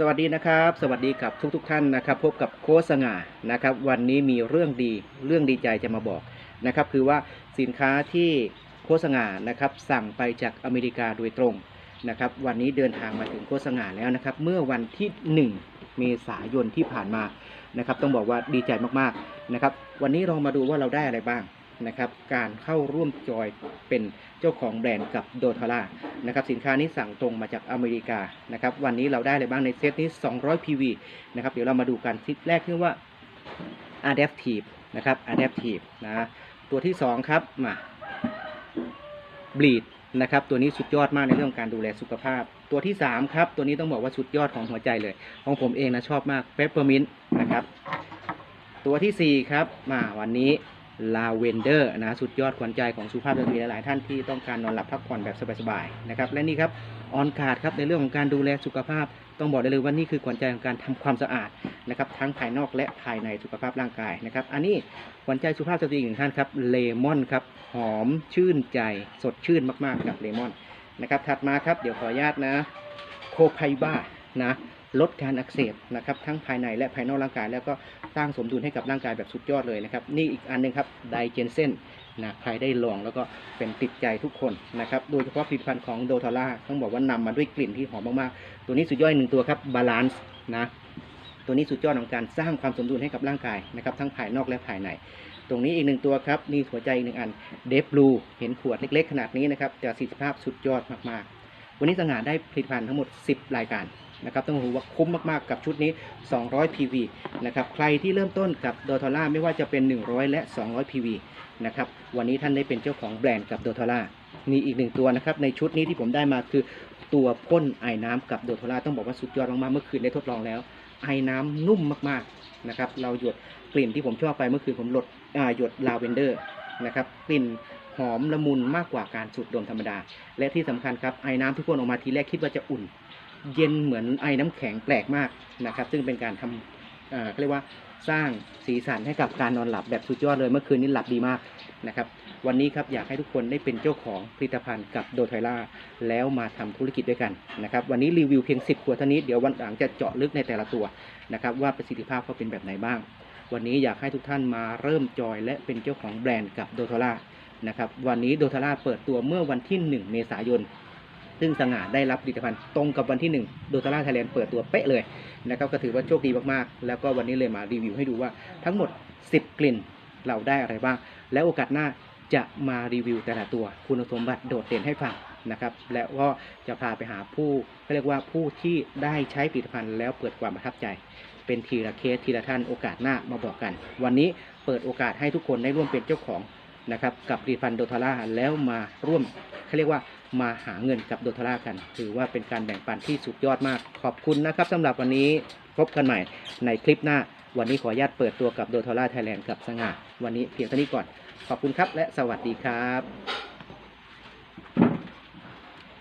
สวัสดีนะครับ สวัสดีกับทุกๆทท่านนะครับ พบกับโค้ชสง่านะครับ วันนี้มีเรื่องดีเรื่องดีใจจะมาบอกนะครับ คือว่าสินค้าที่โค้ชสง่านะครับ สั่งไปจากอเมริกาโดยตรงนะครับ วันนี้เดินทางมาถึงโค้ชสง่าแล้วนะครับ เมื่อวันที่ 1 เมษายนที่ผ่านมานะครับ ต้องบอกว่าดีใจมากๆนะครับ วันนี้เรามาดูว่าเราได้อะไรบ้าง นะครับการเข้าร่วมจอยเป็นเจ้าของแบรนด์กับโดทาร่านะครับสินค้านี้สั่งตรงมาจากอเมริกานะครับวันนี้เราได้อะไรบ้างในเซตนี้ 200 PV นะครับเดี๋ยวเรามาดูกันทิศแรกคือว่า Adaptive นะครับ Adaptive นะตัวที่ 2 ครับมา Bleed นะครับตัวนี้สุดยอดมากในเรื่องการดูแลสุขภาพ ตัวที่ 3 ครับ ตัวนี้ต้องบอกว่าสุดยอดของหัวใจเลย ของผมเองนะชอบมาก Peppermint นะครับ ตัวทีสี่ 4 ครับมาวันนี้ ลาเวนเดอร์นะสุดยอดขวัญใจของสุภาพสตรีหลาย ๆ ท่านที่ต้องการนอนหลับพักผ่อนแบบสบาย ๆ นะครับ และนี่ครับออนการ์ดครับในเรื่องของการดูแลสุขภาพ ต้องบอกได้เลยว่านี่คือขวัญใจของการทำความสะอาดนะครับทั้งภายนอกและภายในสุขภาพร่างกายนะครับ อันนี้ขวัญใจสุภาพสตรีอีกหนึ่งท่านครับเลมอนครับหอมชื่นใจสดชื่นมาก ๆ กับเลมอนนะครับถัดมาครับเดี๋ยวขออนุญาตนะโคไพบ้านะ ลดการอักเสบนะครับทั้งภายในและภายนอกร่างกาย แล้วก็สร้างสมดุลให้กับร่างกายแบบสุดยอดเลยนะครับ นี่อีกอันหนึงครับไดเจนเซนนะใครได้ลองแล้วก็เป็นติดใจทุกคนนะครับ โดยเฉพาะผลิตภัณฑ์ของโดทาร่าต้องบอกว่านำมาด้วยกลิ่นที่หอมมากๆ ตัวนี้สุดยอดอีกหนึ่งตัวครับบาลานซ์นะตัวนี้สุดยอดของการสร้างความสมดุลให้กับร่างกายนะครับทั้งภายนอกและภายใน ตรงนี้อีกหนึ่งตัวครับนี่หัวใจอีกหนึ่งอันเดฟบลูเห็นขวดเล็ก ๆ ขนาดนี้นะครับแต่ประสิทธิภาพสุดยอดมากๆ วันนี้สง่าได้ผลิตภัณฑ์ทั้งหมด 10 รายการ นะครับต้องบอกว่าคุ้มมากๆกับชุดนี้ 200 PV นะครับใครที่เริ่มต้นกับโดทอล่าไม่ว่าจะเป็น 100 และ 200 PV นะครับวันนี้ท่านได้เป็นเจ้าของแบรนด์กับโดทอล่ามีอีกหนึ่งตัวนะครับในชุดนี้ที่ผมได้มาคือตัวพ่นไอ้น้ำกับโดทอล่าต้องบอกว่าสุดยอดมากๆเมื่อคืนได้ทดลองแล้ว ไอ้น้ำนุ่มมากๆนะครับเราหยดกลิ่นที่ผมชอบไปเมื่อคืนผมหลดหยดลาเวนเดอร์นะครับกลิ่นหอมละมุนมากกว่าการสูดดมธรรมดา และที่สำคัญครับไอ้น้ำที่พ่นออกมาทีแรกคิดว่าจะอุ่น เย็นเหมือนไอ้น้ำแข็งแปลกมากนะครับ ซึ่งเป็นการทำอ่าเขาเรียกว่าสร้างสีสันให้กับการนอนหลับแบบสุดยอดเลยเมื่อคืนนี้หลับดีมากนะครับ วันนี้ครับอยากให้ทุกคนได้เป็นเจ้าของผลิตภัณฑ์กับโดไทล่าแล้วมาทำธุรกิจด้วยกันนะครับ วันนี้รีวิวเพียง 10 ขวดเท่านี้เดี๋ยววันหลังจะเจาะลึกในแต่ละตัวนะครับว่าประสิทธิภาพเขาเป็นแบบไหนบ้าง วันนี้อยากให้ทุกท่านมาเริ่มจอยและเป็นเจ้าของแบรนด์กับโดทาร่านะครับวันนี้โดทาร่าเปิดตัวเมื่อวันที่ 1 เมษายน ซึ่งสง่าได้รับผลิตภัณฑ์ตรงกับวันที่ 1 โดทาร่าไทยแลนด์เปิดตัวเป๊ะเลยนะครับก็ถือว่าโชคดีมากๆ แล้วก็วันนี้เลยมารีวิวให้ดูว่าทั้งหมด 10 กลิ่นเราได้อะไรบ้าง แล้วโอกาสหน้าจะมารีวิวแต่ละตัวคุณสมบัติโดดเด่นให้ฟังนะครับและก็จะพาไปหาผู้เขาเรียกว่าผู้ที่ได้ใช้ผลิตภัณฑ์แล้วเปิดความประทับใจ เป็นทีละเคสทีละท่านโอกาสหน้ามาบอกกัน วันนี้เปิดโอกาสให้ทุกคนได้ร่วมเป็นเจ้าของ นะครับกับรีฟันโดทาร่าแล้วมาร่วมเขาเรียกว่ามาหาเงินกับโดทาร่ากัน ถือว่าเป็นการแบ่งปันที่สุดยอดมาก ขอบคุณนะครับสำหรับวันนี้พบกันใหม่ในคลิปหน้า วันนี้ขออนุญาตเปิดตัวกับโดทาร่าไทยแลนด์กับสง่าวันนี้เพียงเท่านี้ก่อน ขอบคุณครับและสวัสดีครับ